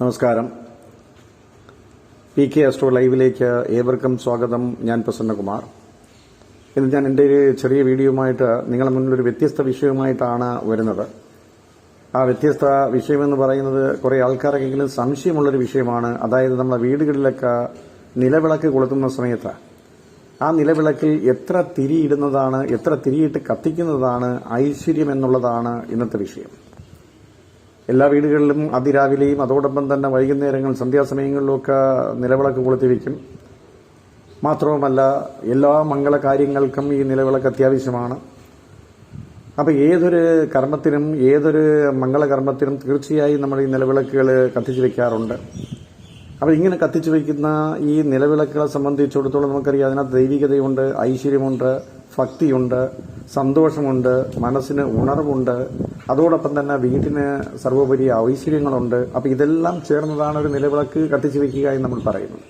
നമസ്കാരം. P K astro ലൈവിലേക്ക് ഏവർക്കും സ്വാഗതം. ഞാൻ പ്രസന്നകുമാർ. ഇന്ന് ഞാൻ എന്റെ ഒരു ചെറിയ വീഡിയോയുമായിട്ട് നിങ്ങളെ മുന്നിൽ ഒരു വ്യത്യസ്ത വിഷയവുമായിട്ടാണ് വരുന്നത്. ആ വ്യത്യസ്ത വിഷയമെന്ന് പറയുന്നത് കുറേ ആൾക്കാർക്കെങ്കിലും സംശയമുള്ളൊരു വിഷയമാണ്. അതായത് നമ്മുടെ വീടുകളിലൊക്കെ നിലവിളക്ക് കൊളുത്തുന്ന സമയത്ത് ആ നിലവിളക്കിൽ എത്ര തിരിയിടുന്നതാണ് എത്ര തിരിയിട്ട് കത്തിക്കുന്നതാണ് ഐശ്വര്യം എന്നുള്ളതാണ് ഇന്നത്തെ വിഷയം. എല്ലാ വീടുകളിലും അതിരാവിലെയും അതോടൊപ്പം തന്നെ വൈകുന്നേരങ്ങൾ സന്ധ്യാസമയങ്ങളിലുമൊക്കെ നിലവിളക്ക് കൊളുത്തി വയ്ക്കും മാത്രവുമല്ല എല്ലാ മംഗളകാര്യങ്ങൾക്കും ഈ നിലവിളക്ക് അത്യാവശ്യമാണ്. അപ്പോൾ ഏതൊരു കർമ്മത്തിനും ഏതൊരു മംഗളകർമ്മത്തിനും തീർച്ചയായും നമ്മൾ ഈ നിലവിളക്കുകൾ കത്തിച്ചു വെക്കാറുണ്ട്. അപ്പോൾ ഇങ്ങനെ കത്തിച്ചു വയ്ക്കുന്ന ഈ നിലവിളക്കുകളെ സംബന്ധിച്ചിടത്തോളം നമുക്കറിയാം അതിനകത്ത് ദൈവികതയുണ്ട് ഐശ്വര്യമുണ്ട് ഭക്തിയുണ്ട് സന്തോഷമുണ്ട് മനസ്സിന് ഉണർവുണ്ട്. അതോടൊപ്പം തന്നെ വീട്ടിന് സർവോപരി ഐശ്വര്യങ്ങളുണ്ട്. അപ്പോൾ ഇതെല്ലാം ചേർന്നതാണ് ഒരു നിലവിളക്ക് കത്തിച്ചു വയ്ക്കുക എന്ന് നമ്മൾ പറയുന്നത്.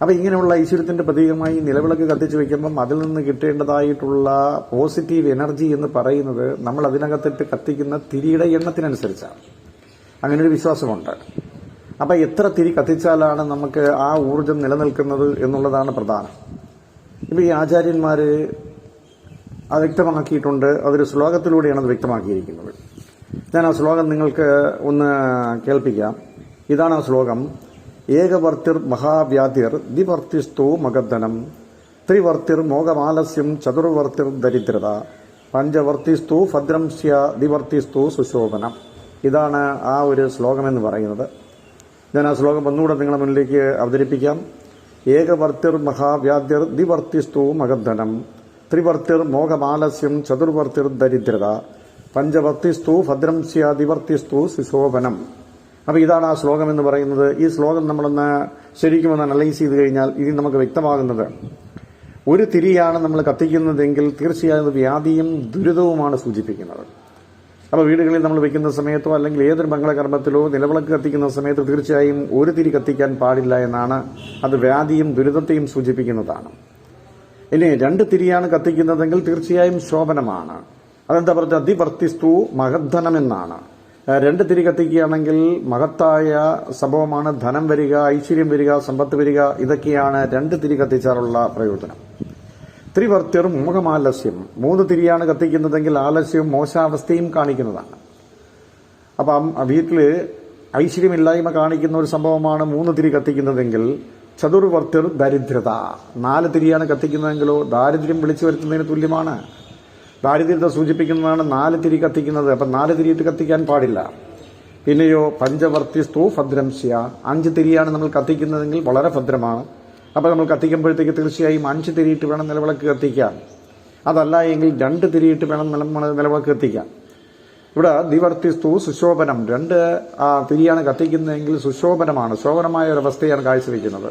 അപ്പോൾ ഇങ്ങനെയുള്ള ഐശ്വര്യത്തിന്റെ പ്രതീകമായി നിലവിളക്ക് കത്തിച്ചു വയ്ക്കുമ്പം അതിൽ നിന്ന് കിട്ടേണ്ടതായിട്ടുള്ള പോസിറ്റീവ് എനർജി എന്ന് പറയുന്നത് നമ്മൾ അതിനകത്തിട്ട് കത്തിക്കുന്ന തിരിയുടെ എണ്ണത്തിനനുസരിച്ചാണ്. അങ്ങനെ ഒരു വിശ്വാസമുണ്ട്. അപ്പം എത്ര തിരി കത്തിച്ചാലാണ് നമുക്ക് ആ ഊർജം നിലനിൽക്കുന്നത് എന്നുള്ളതാണ് പ്രധാനം. ഇപ്പം ഈ ആചാര്യന്മാര് അത് വ്യക്തമാക്കിയിട്ടുണ്ട്. അതൊരു ശ്ലോകത്തിലൂടെയാണ് അത് വ്യക്തമാക്കിയിരിക്കുന്നത്. ഞാൻ ആ ശ്ലോകം നിങ്ങൾക്ക് ഒന്ന് കേൾപ്പിക്കാം. ഇതാണ് ആ ശ്ലോകം. ഏകവർത്തിർ മഹാവ്യാധിർ ദ്വിവർത്തിസ്തു മകദ്ധനം. ത്രിവർത്തിർ മോഹമാലസ്യം ചതുർവർത്തിർ ദരിദ്രത. പഞ്ചവർത്തിസ്തു ഭദ്രം സ്യ ദ്വിവർത്തിസ്തു സുശോഭനം. ഇതാണ് ആ ഒരു ശ്ലോകം എന്ന് പറയുന്നത്. ഞാൻ ആ ശ്ലോകം ഒന്നുകൂടെ നിങ്ങളുടെ മുന്നിലേക്ക് അവതരിപ്പിക്കാം. ഏകവർത്തിർ മഹാവ്യാധ്യർ ദ്വിവർത്തിസ്തു മകന്ധനം ത്രിവർത്തിർ മോഹമാലസ്യം ചതുർവർത്തിർ ദരിദ്രത. പഞ്ചവർത്തിസ്തു ഭദ്രം സ്യ ദ്വിവർത്തിസ്തു സുശോഭനം. അപ്പോൾ ഇതാണ് ആ ശ്ലോകം എന്ന് പറയുന്നത്. ഈ ശ്ലോകം നമ്മളൊന്ന് ശരിക്കും ഒന്ന് അനലൈസ് ചെയ്ത് കഴിഞ്ഞാൽ ഇത് നമുക്ക് വ്യക്തമാകുന്നത്. ഒരു തിരിയാണ് നമ്മൾ കത്തിക്കുന്നതെങ്കിൽ തീർച്ചയായും വ്യാധിയും ദുരിതവുമാണ് സൂചിപ്പിക്കുന്നത്. അപ്പോൾ വീടുകളിൽ നമ്മൾ വെക്കുന്ന സമയത്തോ അല്ലെങ്കിൽ ഏതൊരു മംഗളകർമ്മത്തിലോ നിലവിളക്ക് കത്തിക്കുന്ന സമയത്ത് തീർച്ചയായും ഒരു തിരി കത്തിക്കാൻ പാടില്ല എന്നാണ് അത് വ്യാധിയും ദുരിതത്തെയും സൂചിപ്പിക്കുന്നതാണ്. ഇനി രണ്ട് തിരിയാണ് കത്തിക്കുന്നതെങ്കിൽ തീർച്ചയായും ശോഭനമാണ്. അതെന്താ പറഞ്ഞാൽ അതിവർത്തിസ്തു മഹദ്ധനം എന്നാണ് രണ്ട് തിരി കത്തിക്കുകയാണെങ്കിൽ മഹത്തായ സംഭവമാണ് ധനം വരിക ഐശ്വര്യം വരിക സമ്പത്ത് വരിക ഇതൊക്കെയാണ് രണ്ട് തിരി കത്തിച്ചാലുള്ള പ്രയോജനം. ത്രിവർത്തിർ മോഹമാലസ്യം മൂന്ന് തിരിയാണ് കത്തിക്കുന്നതെങ്കിൽ ആലസ്യവും മോശാവസ്ഥയും കാണിക്കുന്നതാണ്. അപ്പം വീട്ടിൽ ഐശ്വര്യമില്ലായ്മ കാണിക്കുന്ന ഒരു സംഭവമാണ് മൂന്ന് തിരി കത്തിക്കുന്നതെങ്കിൽ ചതുർവർത്തിർ ദരിദ്രത. നാല് തിരിയാണ് കത്തിക്കുന്നതെങ്കിലോ ദാരിദ്ര്യം വിളിച്ചു വരുത്തുന്നതിന് തുല്യമാണ്. ദാരിദ്ര്യത്തെ സൂചിപ്പിക്കുന്നതാണ് നാല് തിരി കത്തിക്കുന്നത്. അപ്പം നാല് തിരിയിട്ട് കത്തിക്കാൻ പാടില്ല. പിന്നെയോ പഞ്ചവർത്തി സ്തൂ ഭദ്രംശ്യ അഞ്ച് തിരിയാണ് നമ്മൾ കത്തിക്കുന്നതെങ്കിൽ വളരെ ഭദ്രമാണ്. അപ്പോൾ നമ്മൾ കത്തിക്കുമ്പോഴത്തേക്ക് തീർച്ചയായും അഞ്ച് തിരിയിട്ട് വേണം നിലവിളക്ക് കത്തിക്കാൻ. അതല്ല എങ്കിൽ രണ്ട് തിരിയിട്ട് വേണം നിലവിളക്ക് കത്തിക്കാൻ. ഇവിടെ ദിവർത്തിസ്തു സുശോഭനം. രണ്ട് തിരിയാണ് കത്തിക്കുന്നതെങ്കിൽ സുശോഭനമാണ്. ശോഭനമായ ഒരു അവസ്ഥയാണ് കാഴ്ചവെക്കുന്നത്.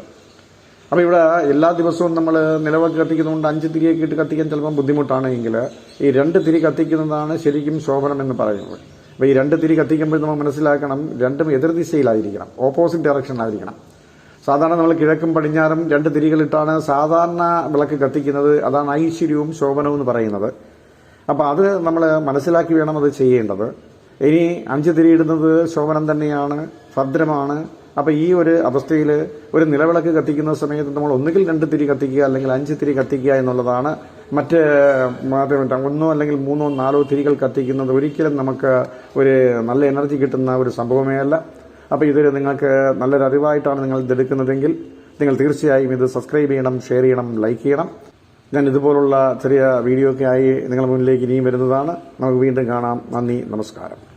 അപ്പോൾ ഇവിടെ എല്ലാ ദിവസവും നമ്മൾ നിലവിളക്ക് കത്തിക്കുന്നതുകൊണ്ട് അഞ്ച് തിരിയൊക്കെ ഇട്ട് കത്തിക്കാൻ ചിലപ്പം ബുദ്ധിമുട്ടാണ് എങ്കിൽ ഈ രണ്ട് തിരി കത്തിക്കുന്നതാണ് ശരിക്കും ശോഭനം എന്ന് പറയുന്നത്. അപ്പോൾ ഈ രണ്ട് തിരി കത്തിക്കുമ്പോൾ നമ്മൾ മനസ്സിലാക്കണം രണ്ടും എതിർദിശയിലായിരിക്കണം ഓപ്പോസിറ്റ് ഡയറക്ഷനിലായിരിക്കണം സാധാരണ നമ്മൾ കിഴക്കും പടിഞ്ഞാറും രണ്ട് തിരികളിട്ടാണ് സാധാരണ വിളക്ക് കത്തിക്കുന്നത്. അതാണ് ഐശ്വര്യവും ശോഭനവും എന്ന് പറയുന്നത്. അപ്പോൾ അത് നമ്മൾ മനസ്സിലാക്കി വേണം അത് ചെയ്യേണ്ടത്. ഇനി അഞ്ച് തിരിയിടുന്നത് ശോഭനം തന്നെയാണ് ഭദ്രമാണ്. അപ്പോൾ ഈ ഒരു അവസ്ഥയിൽ ഒരു നിലവിളക്ക് കത്തിക്കുന്ന സമയത്ത് നമ്മൾ ഒന്നുകിൽ രണ്ട് തിരി കത്തിക്കുക അല്ലെങ്കിൽ അഞ്ച് തിരി കത്തിക്കുക എന്നുള്ളതാണ് മറ്റ് ഒന്നോ അല്ലെങ്കിൽ മൂന്നോ നാലോ തിരികൾ കത്തിക്കുന്നത് ഒരിക്കലും നമുക്ക് ഒരു നല്ല എനർജി കിട്ടുന്ന ഒരു സംഭവമേ അല്ല. അപ്പോൾ ഇതൊരു നിങ്ങൾക്ക് നല്ലൊരു അറിവായിട്ടാണ് നിങ്ങൾ ഇതെടുക്കുന്നതെങ്കിൽ നിങ്ങൾ തീർച്ചയായും ഇത് സബ്സ്ക്രൈബ് ചെയ്യണം ഷെയർ ചെയ്യണം ലൈക്ക് ചെയ്യണം. ഞാൻ ഇതുപോലുള്ള ചെറിയ വീഡിയോ ഒക്കെ ആയി നിങ്ങളുടെ മുന്നിലേക്ക് ഇനിയും വരുന്നതാണ്. നമുക്ക് വീണ്ടും കാണാം. നന്ദി നമസ്കാരം.